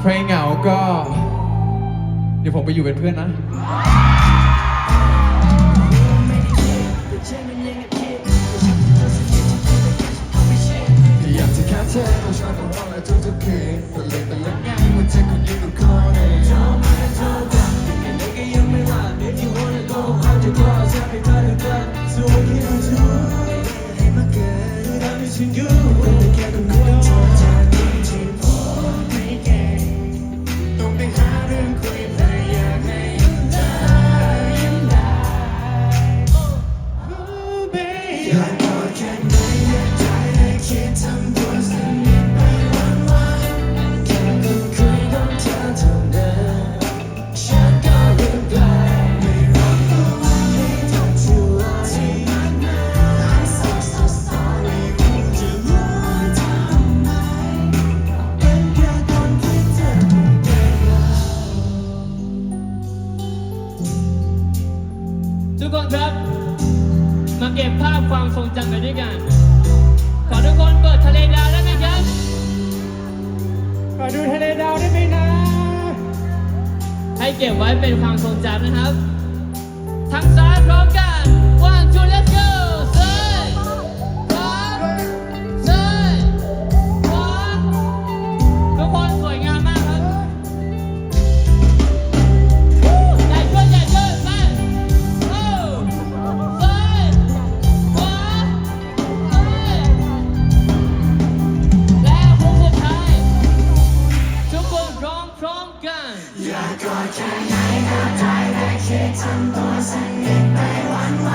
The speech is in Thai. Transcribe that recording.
ใครเหงาก็ เดี๋ยวผมไปอยู่เป็นเพื่อนนะ อยากจะแค่เธอมาชอบกับเราและทุกๆคืนเป็นเล่นเป็นเล่นง่ายมันเธอคนยืนกับคอเนี่ยชอบมาและชอบกันยังไงก็ยังไม่หลับ If you wanna go out to club จ so sorry คุณจะรู้ทำไมเป็นแค่คนที่เธอไม่ได้รักทุกคนครับ มาเก็บภาพความทรงจำไปด้วยกัน ขอทุกคนเปิดทะเลดาวได้ไหมครับ ขอดูทะเลดาวได้ไหมนะ ให้เก็บไว้เป็นความทรงจำนะครับทั้งซ้ายพร้อม ก็จไหนก็ใจแรกคิดทำตัวสนิทไปวัน